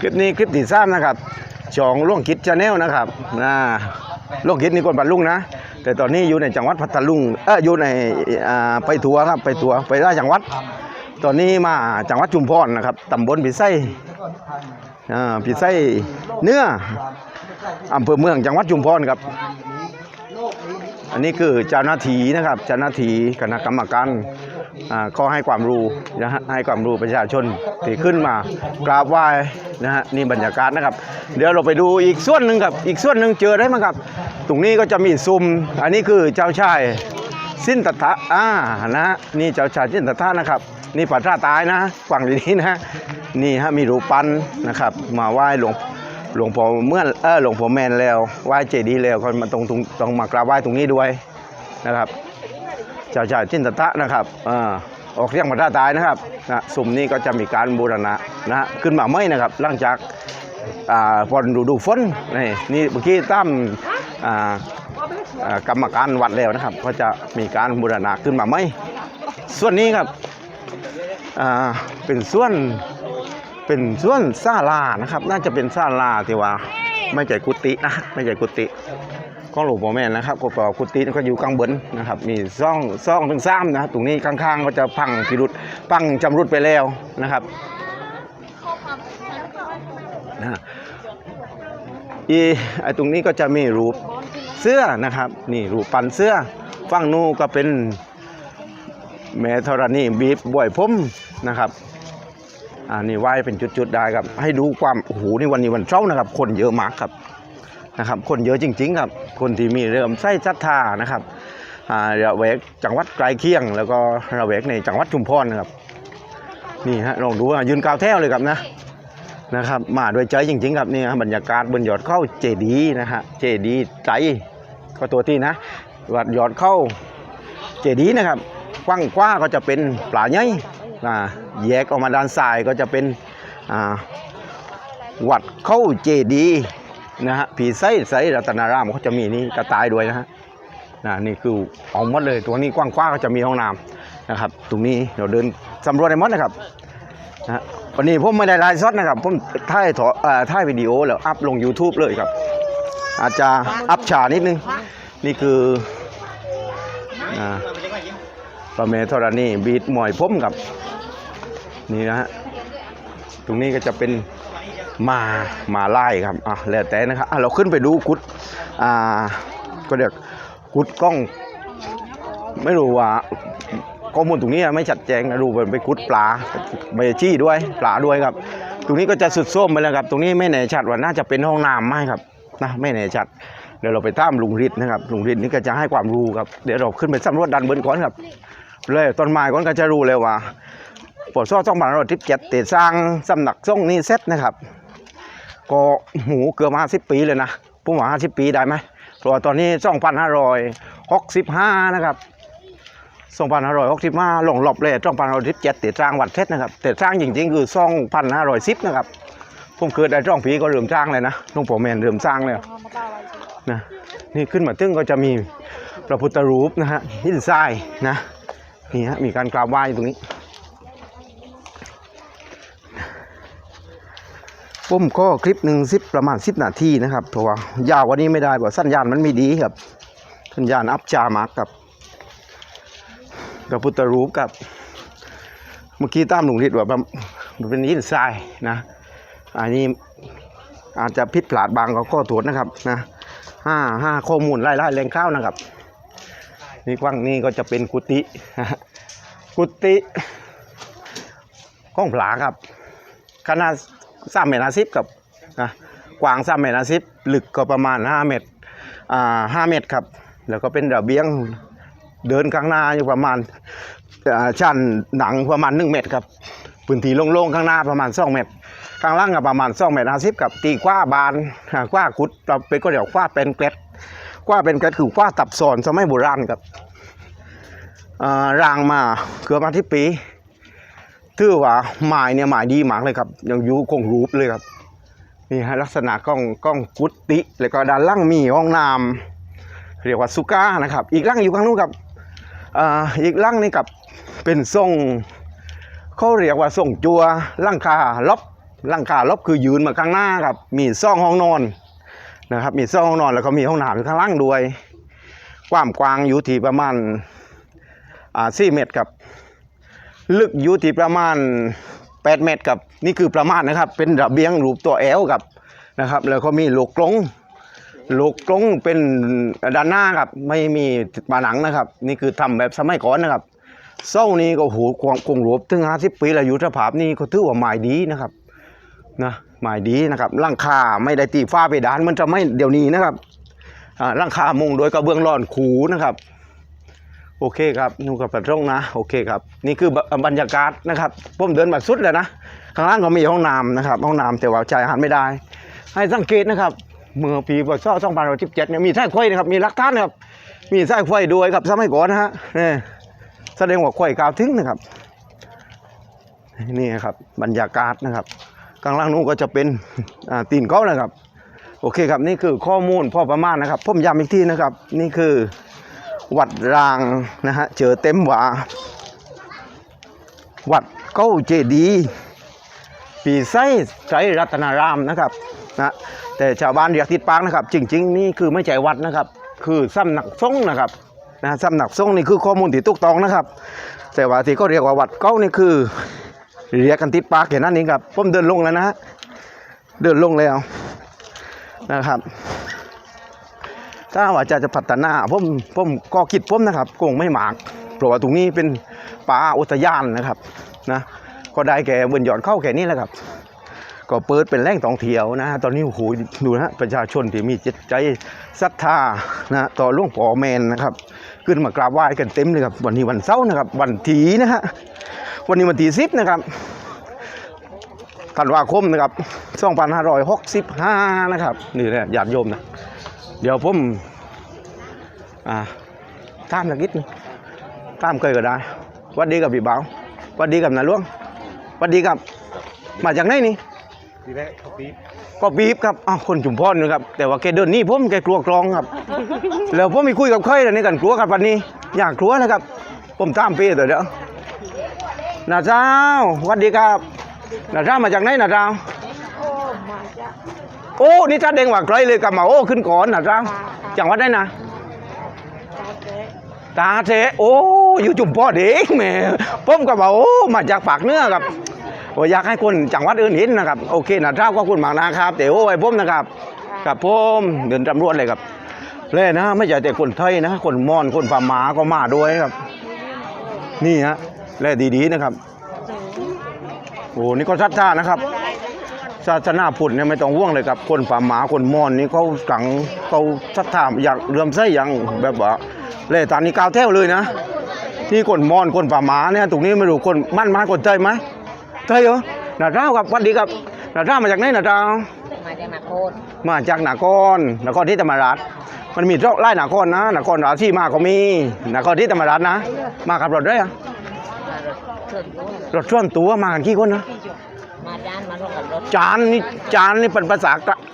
คลิปนี้คลิปที่สามนะครับจองล่วงคิดชาแนลนะครับนะล่วงคิดนี่คนปัดลุงนะ แต่ตอนนี้อยู่ในจังหวัดพัทลุงเอออยู่ในไปทัวร์ครับไปทัวร์ไปได้จังหวัด ตอนนี้มาจังหวัดชุมพรนะครับตำบลพิไส้อ่าพิไส้เนื้ออำเภอเมืองจังหวัดชุมพรครับ อันนี้คือเจ้าหน้าที่นะครับเจ้าหน้าที่คณะกรรมการ ก็ให้ความรู้นะฮะให้ความรู้ประชาชนที่ขึ้นมากราบไหว้นะฮะนี่บรรยากาศนะครับ เดี๋ยวเราไปดูอีกส่วนหนึ่งครับอีกส่วนหนึ่งเจอได้มั้งครับ ตรงนี้ก็จะมีซุมอันนี้คือเจ้าชายสิ้นตถะอ่านะนี่เจ้าชายสิ้นตถะนะครับ นี่ปัตราตายนะฝั่งนี้นะนี่ฮะมีรูปปั้นนะครับ มาไหว้หลวงหลวงพ่อเมื่อเออหลวงพ่อแมนแล้วไหว้เจดีย์แล้วก็มาตรงตรงตรงมากราบไหว้ตรงนี้ด้วยนะครับ จ้าชายจินตะตะนะครับออกเรียงมาท่าตายนะครับนะสุ่มนี้ก็จะมีการบูรณะนะขึ้นมาไม่นะครับหลังจากฝนดูดูฝนนี่นี่เมื่อกี้ตั้มกรรมการวัดแล้วนะครับ ก็จะมีการบูรณะขึ้นมาไม่ส่วนนี้ครับเป็นส่วนเป็นส่วนซาลานะครับ น่าจะเป็นซาลาที่ว่า ไม่ใช่กุฏินะไม่ใช่กุฏิ ของหลวงพ่อแม่นนะครับก็บอกกุฏิก็อยู่กลางบนนะครับ มีซ่องซ่องถึงซ้ำนะครับตรงนี้ข้างๆก็จะพังพิรุษพังจำรุดไปแล้วนะครับนะอีไอตรงนี้ก็จะมีรูปเสื้อนะครับ นี่รูปปันเสื้อฝั่งนู้นก็เป็นแม่ธรณีบีบบ่วยผมนะครับอ่านี่ไหวเป็นจุดๆได้ครับ ให้ดูความโอ้โหนี่วันนี้วันเช้านะครับ คนเยอะมากครับ นะครับ คนเยอะจริง ๆ ครับ คนที่มีเริ่อมไส้ศรัทธานะครับอ่าระแวกจังหวัดไกลเคียง แล้วก็ระแวกในจังหวัดชุมพรนะครับนี่ฮะลองดูอะยืนกาวแถวเลยครับนะนะครับมาด้วยใจจริงๆครับนี่ฮะบรรยากาศบนยอดเข้าเจดีนะฮะเจดีใจก็ตัวที่นะวัดยอดเข้าเจดีนะครับกว้างกว้าก็จะเป็นปลาใหญ่แยกออกมาด้านซ้ายก็จะเป็นวัดเข้าเจดี นะฮะผีไส้ไสรัตนารามเขาจะมีนี่กระต่ายด้วยนะฮะนะนี่คือเอาหมดเลยตัวนี้กว้างๆก็จะมีห้องน้ำนะครับ ตรงนี้เราเดินสำรวจในมดนะครับนะวันนี้ผมไม่ได้ไลฟ์สดนะครับผมถ่ายถอ่อถ่ายวิดีโอแล้วอัพลง YouTube เลยครับ อาจจะอัพฉานิดนึง นี่คืออ่าพระเมธรณีบีดหมอยผมกับ นี่นะฮะตรงนี้ก็จะเป็น มามาไล่ครับอะแล้วแต่นะครับอะเราขึ้นไปดูกุดอ่าก็เรียกกุดกล้อง ไม่รู้ว่าข้อมูลตรงนี้ไม่ชัดแจงนะดูเป็นไปกุดปลาใบจี้ด้วยปลาด้วยครับ ตรงนี้ก็จะสุดส้มไปแล้วครับ ตรงนี้ไม่แน่ชัดว่าน่าจะเป็นห้องน้ำไหมครับนะไม่แน่ชัดเดี๋ยวเราไปตามลุงฤทธิ์นะครับลุงฤทธิ์นี่ก็จะให้ความรู้ครับเดี๋ยวเราขึ้นไปสำรวจดันเบินก่อนครับเลยต้นไม้ก่อนก็จะรู้เลยว่าปวดซ้อต้องบานรถทิพเจ็ดเตะสร้างสำนักทรงนี้เซ็ตนะครับ ก็หูเกือบมาสิบปีเลยนะผมว่าห้าสิบปีได้ไหมเพราะว่าตอนนี้สองพันห้าร้อยหกสิบห้านะครับสองพันห้าร้อยหกสิบห้าหลงหลบเลยสองพันห้าร้อยทิพเจ็ดเตะสร้างวัดเซ็ตนะครับเตะสร้างจริงๆคือสองพันห้าร้อยสิบนะครับผมเกิดได้ช่องปีก็เริ่มสร้างเลยนะลุงปู่แมนเริ่มสร้างเลยนะนี่ขึ้นมาตึ้งก็จะมีพระพุทธรูปนะฮะหินทรายนะนี่ฮะมีการกราบไหว้ตรงนี้ ผมก็คลิปหนึ่งสิบประมาณสิบนาทีนะครับเพราะว่ายาวกว่านี้ไม่ได้เพราะสัญญาณมันไม่ดีครับสัญญาณอัพจามากับกับพุทธรูปกับ เมื่อกี้ตามหลวงฤทธิ์ว่าแบบมันเป็นหินทรายนะ อันนี้อาจจะผิดพลาดบางก็ข้อโทษนะครับนะห้าห้าข้อมูลไล่ๆแรงข้าวนะครับ นี่กว้างนี่ก็จะเป็นกุฏิกุฏิก้องผลาครับขนาด สามเมตรห้าสิบกับนะกว้างสามเมตรห้าสิบลึกก็ประมาณห้าเมตรอ่าห้าเมตรครับ แล้วก็เป็นระเบียงเดินข้างหน้าอยู่ประมาณชั้นหนังประมาณหนึ่งเมตรครับพื้นที่โล่งๆข้างหน้าประมาณสองเมตรข้างล่างก็ประมาณสองเมตรห้าสิบกับตีกว้าบานกว้ากุดเราเป็นก็เดี๋ยวกว้าเป็นเกล็ดกว่าเป็นเกระถือกว่าตับสอนสมัยโบราณครับอ่ารางมาเกือบมาที่ปี ถือว่าหมายเนี่ยหมายดีมากเลยครับยังอยู่คงรูปเลยครับนี่ฮะลักษณะกล้องกล้องกุฏิแล้วก็ด้านล่างมีห้องน้ำเรียกว่าสุก้านะครับ อีกล่างอยู่ข้างนู้นครับอ่าอีกล่างนี่กับเป็นทรงเขาเรียกว่าทรงจัวล่างคาล็อบหลังคาลบคือยืนมาข้างหน้าครับ มีซ่องห้องนอนนะครับ มีซ่องห้องนอนแล้วก็มีห้องน้ำอยู่ข้างล่างด้วย ความกว้างอยู่ที่ประมาณอ่าสี่เมตรครับ ลึกอยู่ที่ประมาณ 8 เมตรครับนี่คือประมาณนะครับ เป็นระเบียงรูปตัวแอลครับนะครับ แล้วก็มีโลกกลงโลกกลงเป็นด้านหน้าครับไม่มีผนังนะครับ นี่คือทำแบบสมัยก่อนนะครับเศร้านี้ก็โหกวางกงหลวบถึงห้าสิบปีแล้วอยู่สภาพนี่ก็ถือว่าหมายดีนะครับนะหมายดีนะครับร่างคาไม่ได้ตีฟ้าไปดานมันจะไม่เดี๋ยวนี้นะครับอ่าร่างคามุงโดยกระเบื้องร่อนขูนะครับ โอเคครับนูกับปัดร่องนะโอเคครับนี่คือบรรยากาศนะครับผมเดินมาสุดเลยนะข้างล่างก็มีห้องน้ำนะครับห้องน้ำแต่ว่าจ่ายอาหารไม่ได้ ให้สังเกตนะครับเมื่อปีพศ2517เนี่ยมีสายนะครับมีลักฐานนะครับมีสายด้วยครับสมัยก่อนนะฮะนี่แสดงว่าไฟกาวถึงนะครับนี่ครับบรรยากาศนะครับข้างล่างนู้นก็จะเป็นตีนเขานะครับ โอเคครับนี่คือข้อมูลพ่อประมาณนะครับผมย้ำอีกทีนะครับ นี่คือ วัดรางนะฮะเจอเต็มหว่าวัดเก้าเจดียปีไส้ไตรรัตนารามนะครับนะแต่ชาวบ้านเรียกติดปากนะครับ จริง ๆ นี่คือไม่ใช่วัดนะครับ คือซ้ำหนักทรงนะครับนะซ้ำหนักทรงนี่คือข้อมูลที่ถูกต้องนะครับ แต่ว่าที่ก็เรียกว่าวัดเก้านี่คือ เรียกกันติดปากแค่นั้นเองครับผมเดินลงแล้วนะฮะเดินลงแล้วนะครับ ถ้าว่าจะจะพัฒนาผมผมก็คิดผมนะครับคงไม่หมากเพราะว่าตรงนี้เป็นป่าอุทยานนะครับนะก็ได้แก่บนยอดเข้าแค่นี้แหละครับ ก็เปิดเป็นแหล่งท่องเที่ยวนะ ตอนนี้โอ้โหดูนะประชาชนที่มีจิตใจศรัทธานะต่อหลวงพ่อแมนนะครับ ขึ้นมากราบไหว้กันเต็มเลยครับ วันนี้วันเสาร์นะครับ วันทีนะฮะวันนี้วันที่สิบนะครับธันวาคมนะครับ 2565 นะครับ นี่แหละญาติโยมนะ เดี๋ยวผมอ่าตามสักนิดนึงตามเคยก็ได้หวัดดีกับพี่บ่าวหวัดดีกับนาหลวงหวัดดีกับ มาจากไหนนี่ทีแรกเขาปี๊บก็ปี๊บครับอ้าวคนจุมพรนะครับ แต่ว่าแกเดินหนี่ผมแกกลัวกลองครับ แล้วผมมีคุยกับใครแล้วนี่กันกลัวกันวันนี้ อยากกลัวนะครับ ผมตามปีตัวเดียวนาเจ้าหวัดดีครับนาเจ้ามาจากไหนนาเจ้า โอ้นี่จ้าเด้งว่าไกลเลยกับมาโอ้ขึ้นก่อนนาเจ้าจังหวัดได้นะตาเทโอ้อยู่จุ่มพ่อเด็กแหม่ผมก็บอกโอ้มาจากปากเนื้อครับโอ้อยากให้คนจังหวัดอื่นเห็นนะครับโอเคนะเท่าก็คุณมากนะครับแต่โอ้ไอ้ผมนะครับกับผมเดินตำรวจเลยครับเลยนะ ไม่ใช่แต่คนไทยนะ คนมอญคนพม่าก็มาด้วยครับ นี่ฮะแลดีๆนะครับโอ้นี่ก็ชัดท่านะครับ ศาสนาพุทธเนี่ยไม่ต้องห่วงเลยครับคนพม่าคนมอญนี่เขากังเขาชัดท่าอยากเรื่อมใส่อย่างแบบว่าเลยตอนนี้กาวแท้วเลยนะที่คนมอนคนป่าหมาเนี่ยตรงนี้ไม่รู้คนมั่นไม้คนเตยไหมเตยเหรอหนาเท้าครับสวัสดีครับหนาเท้ามาจากไหนหนาเท้ามาจากนาโคตมาจากนครนครที่ธรรมราชมันมีไล่นครนะนครราชีมาก็มีนครที่ธรรมราชนะ มาขับรถด้วยอะมารถเชิญตัวรถส่วนตัวมากันกี่คนนะ จานนี่จานนี่เป็นภาษา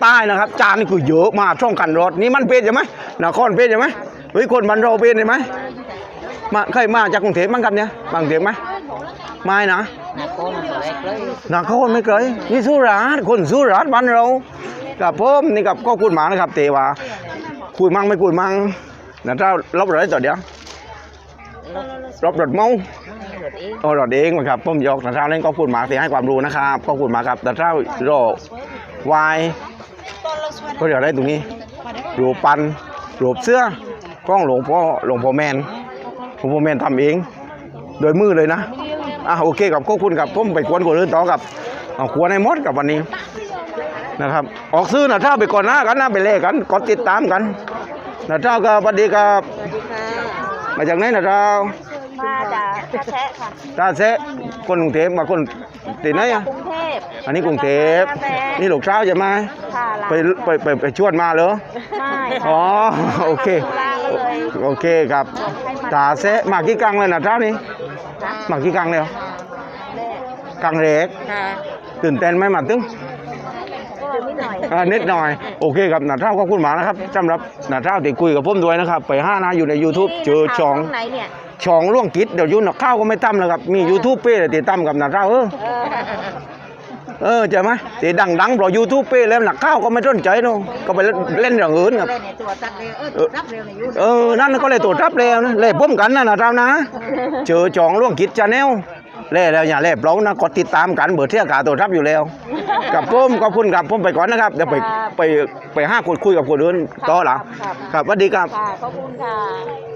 ใต้นะครับ จานนี่คือเยอะมากช่องกันรถนี่มันเป็นใช่ไหมนครเป็นใช่ไหมเฮ้ยคนบันเราเป็นใช่ไหมมาเคยมาจากกรุงเทพบ้างครับเนี่ยบางเทพไหมไม่นะนาโคตมันก็เล็กเลยนาครไม่เคยนี่สุราษฎร์คนสุราษฎร์บ้านเรากับผมนี่กับก็พูดหมานะครับเตว่าคุยมั่งไม่คุยมั่งนะเจ้าลบรถได้ต่อเดียว รถลบรถเมารถเองเอารถเองนะครับผมยกนะเจ้าเล่นก็พูดหมาเสียให้ความรู้นะครับก็พูดหมาครับแต่เจ้ารอวายก็เดี๋ยวได้ตรงนี้รูปปันรูปเสื้อกล้องหลวงพ่อหลวงพ่อแมนหลวงพ่อแมนทำเอง โดยมือเลยนะอะโอเคกับขอบคุณครับผมไปกวนคนอื่นต่อกับเอาควรให้หมดกับวันนี้นะครับ ออกซื้อนะถ้าไปก่อนหน้ากันนะไปเลขกันกดติดตามกันนะเจ้าก็สวัสดีครับสวัสดีค่ะ มาจากไหนนะเจ้ามาจากกระแทะค่ะตาเซะคนกรุงเทพมาคนติไหนอะกรุงเทพอันนี้กรุงเทพนี่ลูกเช้าวใช่ไหมค่ะลาไปไปไปไปชวนมาเหรอไม่อ๋อโอเคโอเคครับตาเซะมากี่กังเลยนะเจ้านี่มากี่กังเลยเหรอกังเล็กค่ะตื่นเต้นไหมมาตึ้งก็ นิดหน่อยอ่านิดหน่อยโอเคครับนาเท่าก็คุณหมานะครับสำหรับนาเท่าที่คุยกับผมด้วยนะครับ ไปห้านะอยู่ใน YouTube เจอช่องไหนเนี่ยช่องล่วงกิจเดี๋ยวอยุ่นข้าวก็ไม่ตั้มแล้วครับมี YouTube เป้เลยติดตั้มกับนาเท่าเออเออเออใช่ไหมตีดังดังๆเพราะยูทูบเป้แล้วหนักข้าวก็ไม่สนใจเนาะก็ไปเล่นอย่างอื่นครับเล่นในตัวตัดเร็วเออตัวตัดเร็วในยุ่นเออนั่นก็เลยตัวรับแล้วนะเล่พุ่มกันนะนะเรานะเจอจองล่วงกิจชาแนล เล่แล้วอย่าเล่เปล่านะกดติดตามกันเบอร์เที่ยกาตัวรับอยู่แล้ว กับผมขอบคุณครับผมไปก่อนนะครับเดี๋ยวไปไปไปห้าคนคุยกับคนอื่นต่อหลังครับครับสวัสดีครับ ค่ะขอบคุณค่ะ